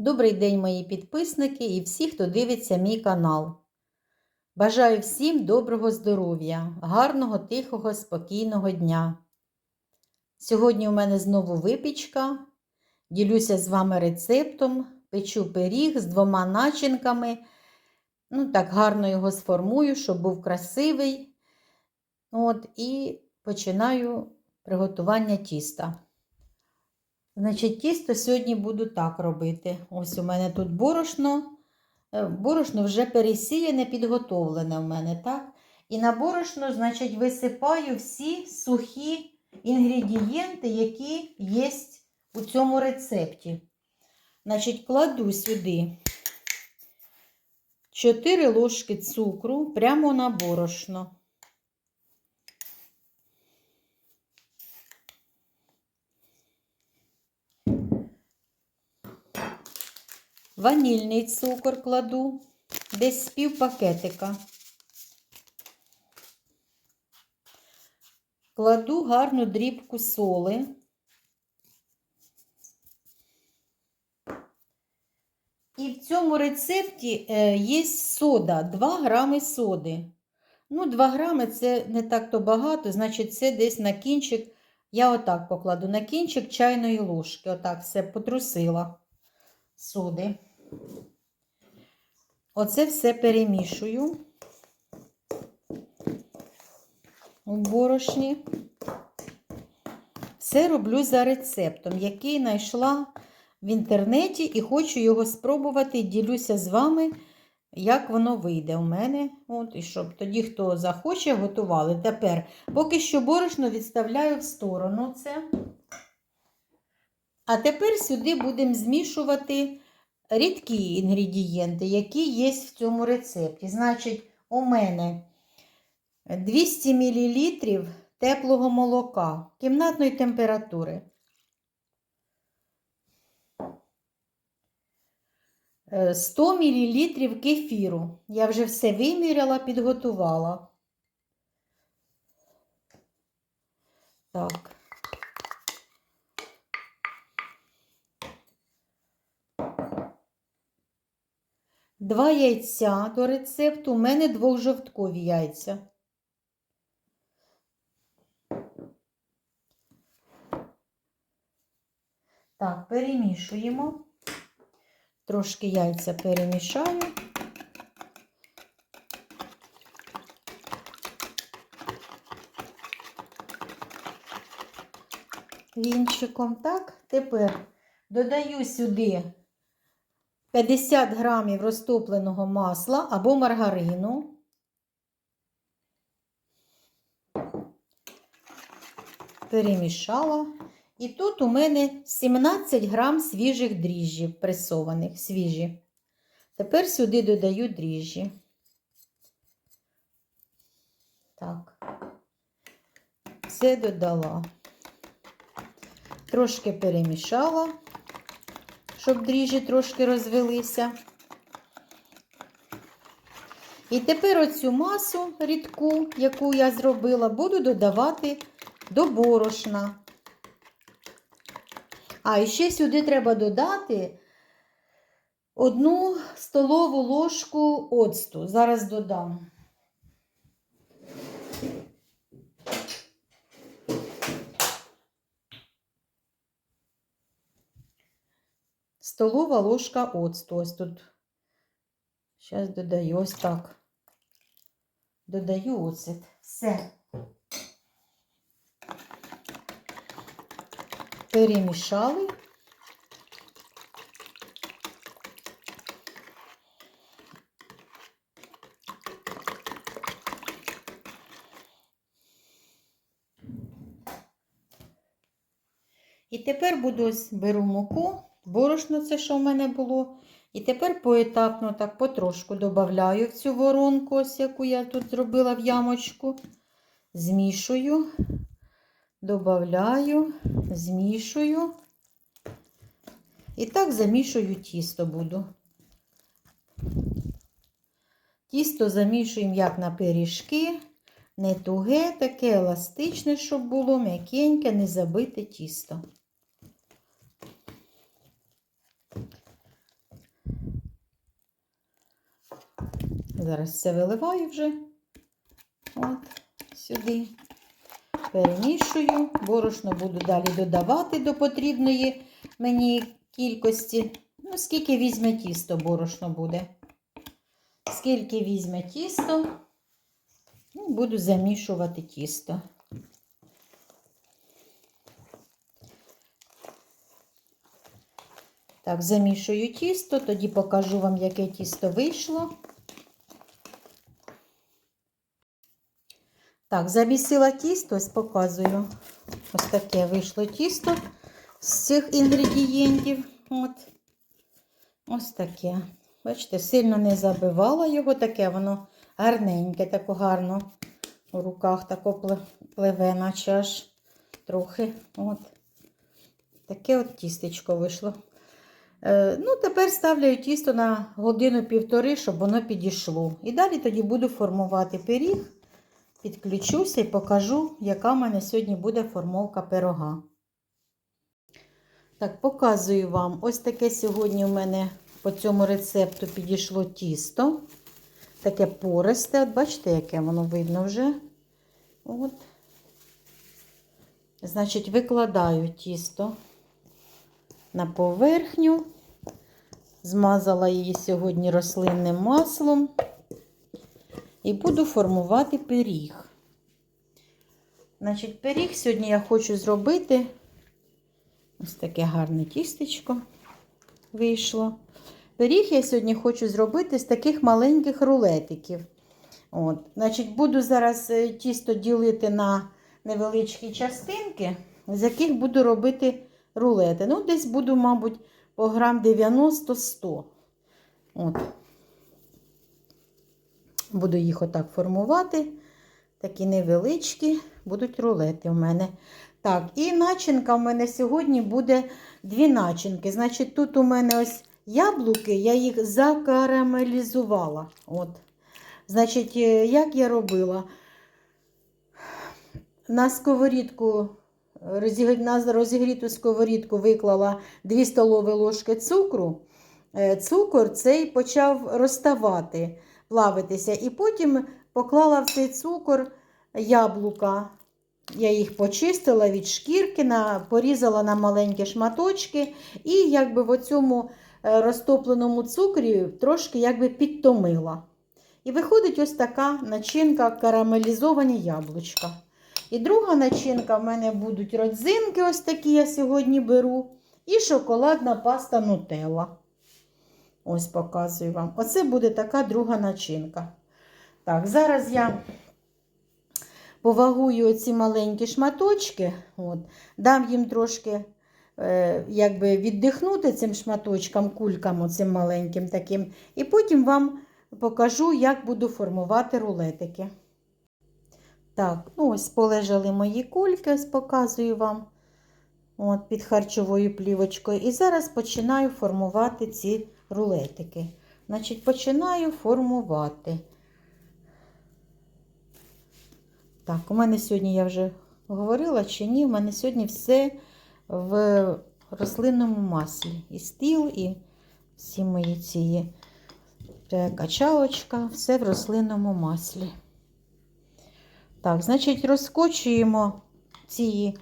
Добрий день, мої підписники і всі, хто дивиться мій канал. Бажаю всім доброго здоров'я, гарного, тихого, спокійного дня. Сьогодні у мене знову випічка. Ділюся з вами рецептом. Печу пиріг з двома начинками. Ну, так гарно його сформую, щоб був красивий. От, І починаю приготування тіста. Значить, тісто сьогодні буду так робити. Ось у мене тут борошно. Е, Борошно вже пересіяне, підготовлене в мене, так? І на борошно, значить, висипаю всі сухі інгредієнти, які є у цьому рецепті. Значить, кладу сюди 4 ложки цукру прямо на борошно. Ванільний цукор кладу, десь з пів пакетика. Кладу гарну дрібку соли. І в цьому рецепті е, є сода, 2 грами соди. Ну, 2 грами це не так то багато, значить, це десь на кінчик, я отак покладу, на кінчик чайної ложки. Отак все потрусила соди. Оце все перемішую у борошні. Все роблю за рецептом, який знайшла в інтернеті, і хочу його спробувати. Ділюся з вами, як воно вийде у мене. От, І щоб тоді, хто захоче, готували. Тепер, поки що борошно відставляю в сторону це. А тепер сюди будемо змішувати рідкі інгредієнти, які є в цьому рецепті. Значить, у мене 200 мл теплого молока кімнатної температури. 100 мл кефіру. Я вже все виміряла, підготувала. Так. Два яйця до рецепту. У мене двохжовткові яйця. Так, перемішуємо. Трошки яйця перемішаю. Вінчиком. Так, тепер додаю сюди 50 грамів розтопленого масла або маргарину. Перемішала. І тут у мене 17 грам свіжих дріжджів, пресованих, свіжі. Тепер сюди додаю дріжджі. Так, все додала. Трошки перемішала щоб дріжджі трошки розвелися. І тепер оцю масу рідку, яку я зробила, буду додавати до борошна. А ще сюди треба додати одну столову ложку оцту. Зараз додам. Столова ложка оцту. Ось тут. Зараз додаю ось так. Додаю оцет. Все. Перемішали. І тепер буду беру муку борошно, це що в мене було. І тепер поетапно, так потрошку додаю в цю воронку, ось яку я тут зробила в ямочку. Змішую, додаю, змішую. І так замішую тісто буду. Тісто замішуємо як на пиріжки, не туге, таке еластичне, щоб було м'якеньке, не забите тісто. Зараз все виливаю вже от сюди. Перемішую. Борошно буду далі додавати до потрібної мені кількості. Ну, скільки візьме тісто, борошно буде. Скільки візьме тісто, ну, буду замішувати тісто. Так, замішую тісто, тоді покажу вам, яке тісто вийшло. Так, замісила тісто, ось показую. Ось таке вийшло тісто з цих інгредієнтів. От. Ось таке. Бачите, сильно не забивала його, таке воно гарненьке, тако гарно у руках тако пливе, наче аж трохи. От. Таке от тістечко вийшло. Е, ну, Тепер ставлю тісто на годину-півтори, щоб воно підійшло. І далі тоді буду формувати пиріг. Підключуся і покажу, яка в мене сьогодні буде формовка пирога. Так, показую вам. Ось таке сьогодні у мене по цьому рецепту підійшло тісто. Таке пористе, от бачите, яке воно видно вже. От. Значить, викладаю тісто на поверхню. Змазала її сьогодні рослинним маслом. І буду формувати пиріг. Значить, пиріг сьогодні я хочу зробити ось таке гарне тістечко вийшло. Пиріг я сьогодні хочу зробити з таких маленьких рулетиків. От. Значить, Буду зараз е, тісто ділити на невеличкі частинки, з яких буду робити рулети. Ну, десь буду, мабуть, по грам 90-100. От. Буду їх отак формувати. Такі невеличкі будуть рулети в мене. Так, і начинка в мене сьогодні буде дві начинки. Значить, тут у мене ось яблуки, я їх закарамелізувала. От. Значить, е, як я робила? На сковорідку, на розігріту сковорідку виклала 2 столові ложки цукру. Е, цукор цей почав розставати плавитися. І потім поклала в цей цукор яблука. Я їх почистила від шкірки, порізала на маленькі шматочки, і якби в цьому е, розтопленому цукрі трошки якби підтомила. І виходить ось така начинка карамелізовані яблучка. І друга начинка в мене будуть родзинки, ось такі я сьогодні беру, і шоколадна паста нутелла. Ось показую вам. Оце буде така друга начинка. Так, зараз я повагую оці маленькі шматочки, от, дам їм трошки е, якби віддихнути цим шматочкам, кулькам оцим маленьким таким. І потім вам покажу, як буду формувати рулетики. Так, ну ось полежали мої кульки, ось показую вам от, під харчовою плівочкою. І зараз починаю формувати ці рулетики. Значить, починаю формувати. Так, у мене сьогодні я вже говорила чи ні, у мене сьогодні все в рослинному маслі. І стіл, і всі мої ці качалочка, все в рослинному маслі. Так, значить, розкочуємо ці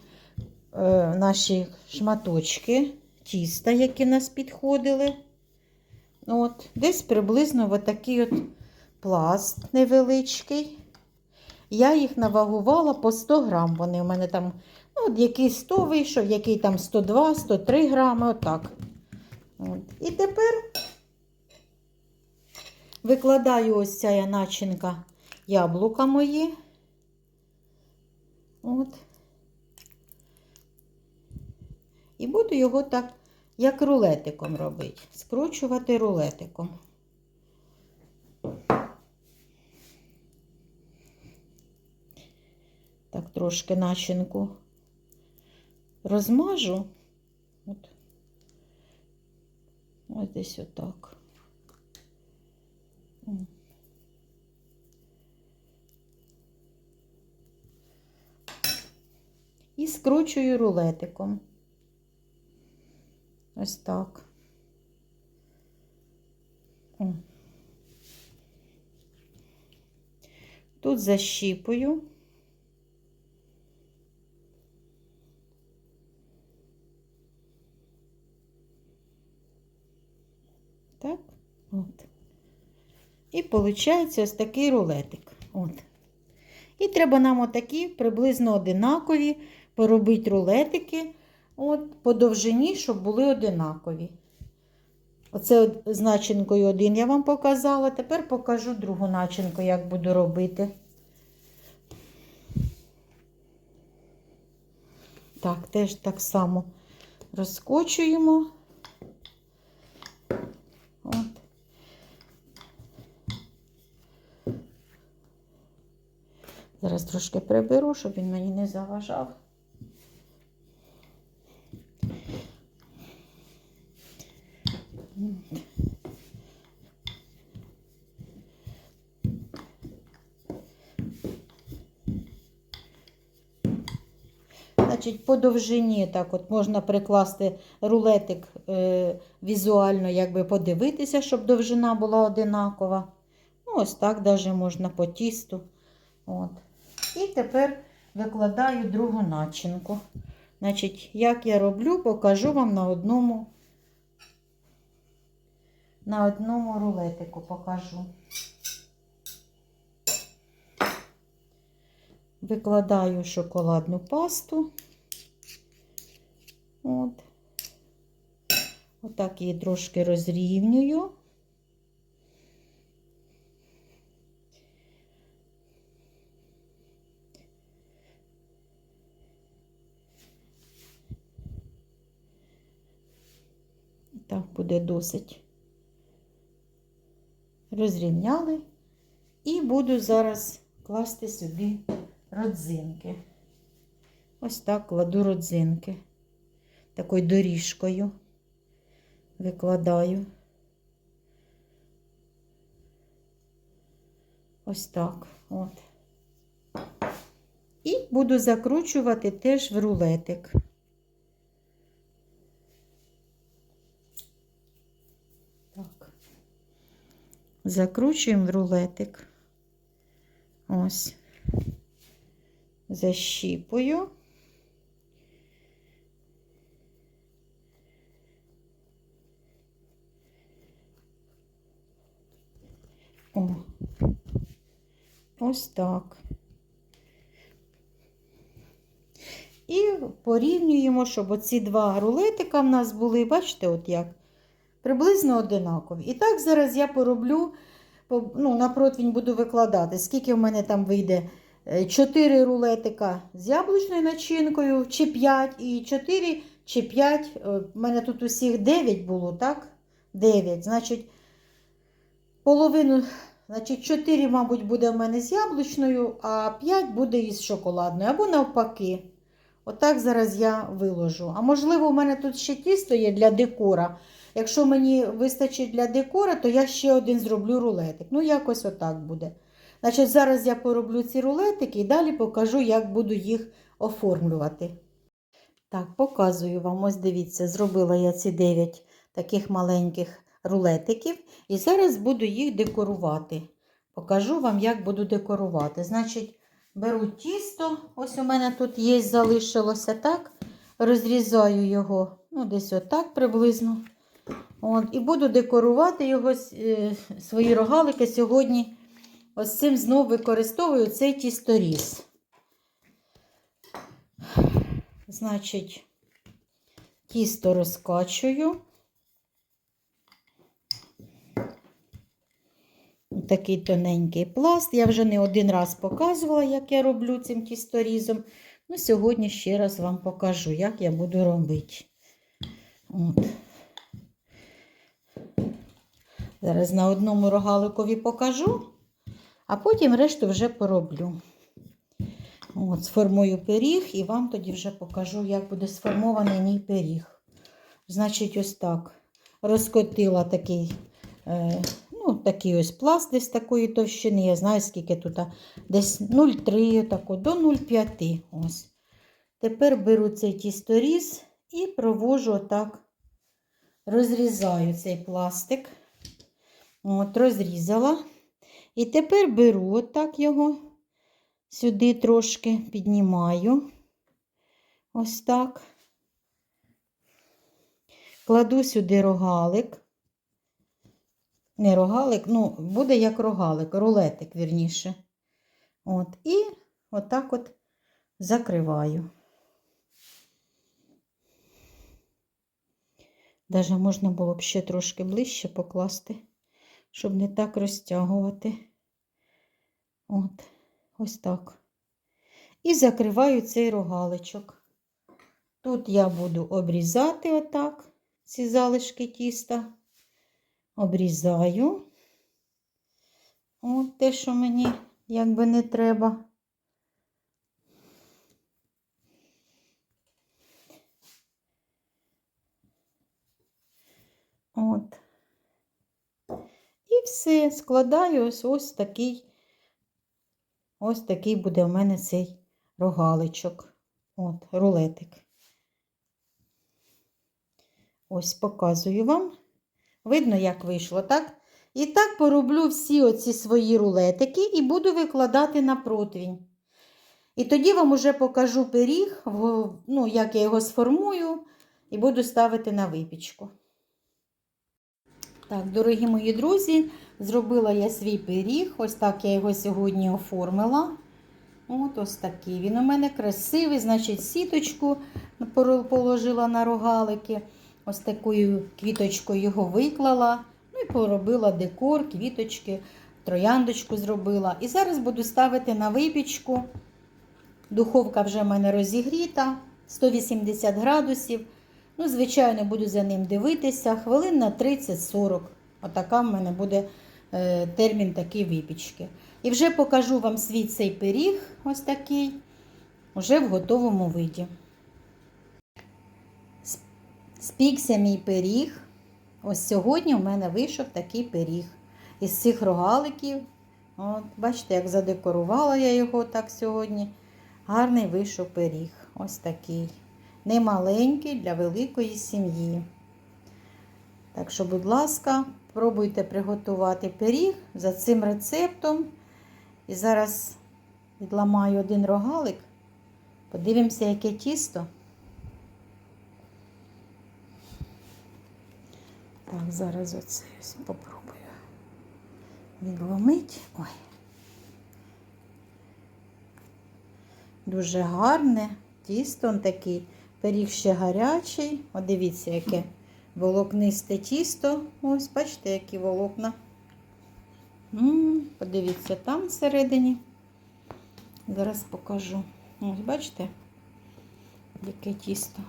е, наші шматочки тіста, які нас підходили. От, Десь приблизно отакий от пласт невеличкий. Я їх навагувала по 100 грам. Вони у мене там, ну, от який 100 вийшов, який там 102-103 грами, отак. От. І тепер викладаю ось ця начинка яблука мої. От. І буду його так як рулетиком робити. Скручувати рулетиком. Так, трошки начинку розмажу. От. Ось десь отак. І скручую рулетиком. Ось так. О. Тут защіпую. Так, от. І виходить ось такий рулетик. От. І треба нам отакі приблизно одинакові поробити рулетики от, по довжині, щоб були одинакові. Оце начинкою один я вам показала. Тепер покажу другу начинку, як буду робити. Так, теж так само розкочуємо. От. Зараз трошки приберу, щоб він мені не заважав. Значить, по довжині так от можна прикласти рулетик е, візуально, якби подивитися, щоб довжина була одинакова. Ну, ось так даже можна по тісту. От. І тепер викладаю другу начинку. Значить, як я роблю, покажу вам на одному, на одному рулетику покажу. Викладаю шоколадну пасту. От. Отак її трошки розрівнюю. Так буде досить. Розрівняли. І буду зараз класти сюди родзинки. Ось так кладу родзинки. Такою доріжкою викладаю. Ось так. От. І буду закручувати теж в рулетик. Так. Закручуємо в рулетик. Ось. Защіпую. О. Ось так. І порівнюємо, щоб оці два рулетика в нас були, бачите, от як, приблизно одинакові. І так зараз я пороблю, по- ну, на противень буду викладати, скільки в мене там вийде. 4 рулетика з яблучною начинкою, чи 5, і 4 чи 5. У мене тут усіх 9 було, так? 9. Значить, половину, значить, 4, мабуть, буде в мене з яблучною, а 5 буде із шоколадною. Або навпаки. Отак зараз я виложу. А можливо, у мене тут ще тісто є для декора. Якщо мені вистачить для декора, то я ще один зроблю рулетик. Ну, якось отак буде. Значить, зараз я пороблю ці рулетики і далі покажу, як буду їх оформлювати. Так, показую вам, ось дивіться, зробила я ці 9 таких маленьких рулетиків. І зараз буду їх декорувати. Покажу вам, як буду декорувати. Значить, беру тісто, ось у мене тут є, залишилося так. Розрізаю його, ну, десь отак приблизно. От, і буду декорувати його, е, свої рогалики сьогодні. Ось цим знову використовую цей тісторіз. Значить, тісто розкачую. Такий тоненький пласт. Я вже не один раз показувала, як я роблю цим тісторізом. Ну, сьогодні ще раз вам покажу, як я буду робити. От. Зараз на одному рогаликові покажу, а потім решту вже пороблю. От, сформую пиріг і вам тоді вже покажу, як буде сформований мій пиріг. Значить, ось так. Розкотила такий, е, ну, такий ось пласт десь такої товщини. Я знаю, скільки тут. Десь 0,3 тако, до 0,5. Ось. Тепер беру цей тісторіз і провожу отак, розрізаю цей пластик. От, розрізала. І тепер беру отак його сюди трошки піднімаю. Ось так. Кладу сюди рогалик. Не рогалик, ну, буде як рогалик, рулетик, вірніше. От, і отак от закриваю. Даже можна було б ще трошки ближче покласти, щоб не так розтягувати. От, ось так. І закриваю цей рогаличок. Тут я буду обрізати отак ці залишки тіста. Обрізаю. От те, що мені якби не треба. От. І все, складаю ось ось такий, ось такий буде у мене цей рогаличок. От, рулетик. Ось показую вам. Видно, як вийшло, так? І так пороблю всі оці свої рулетики і буду викладати на противень. І тоді вам уже покажу пиріг, ну, як я його сформую, і буду ставити на випічку. Так, дорогі мої друзі, зробила я свій пиріг. Ось так я його сьогодні оформила. От ось такий. Він у мене красивий, значить, сіточку положила на рогалики. Ось такою квіточкою його виклала. Ну і поробила декор, квіточки, трояндочку зробила. І зараз буду ставити на випічку. Духовка вже в мене розігріта, 180 градусів. Ну, звичайно, буду за ним дивитися. Хвилин на 30-40. Отака в мене буде е, термін такий випічки. І вже покажу вам свій цей пиріг, ось такий, уже в готовому виді. Спікся мій пиріг. Ось сьогодні у мене вийшов такий пиріг. Із цих рогаликів. От, бачите, як задекорувала я його так сьогодні. Гарний вийшов пиріг. Ось такий. Немаленький для великої сім'ї. Так що, будь ласка, пробуйте приготувати пиріг за цим рецептом. І зараз відламаю один рогалик. Подивимося, яке тісто. Так, зараз оце ось попробую відломити. Ой. Дуже гарне. Тісто такий. Пиріг ще гарячий. О, дивіться, яке волокнисте тісто. Ось, бачите, які волокна. М, Подивіться, там всередині. Зараз покажу. Ось, бачите, яке тісто.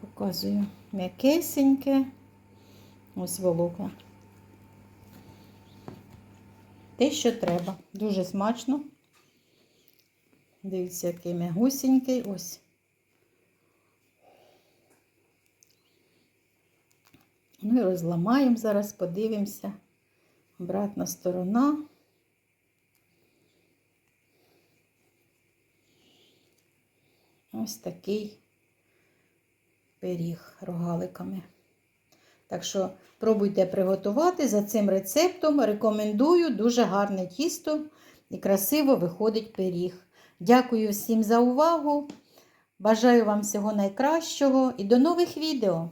Показую м'якесеньке. Ось волокна. Те, що треба. Дуже смачно. Дивіться, який м'ягусенький. Ось. Ну і розламаємо зараз, подивимося. Обратна сторона. Ось такий пиріг рогаликами. Так що пробуйте приготувати за цим рецептом. Рекомендую дуже гарне тісто і красиво виходить пиріг. Дякую всім за увагу. Бажаю вам всього найкращого і до нових відео!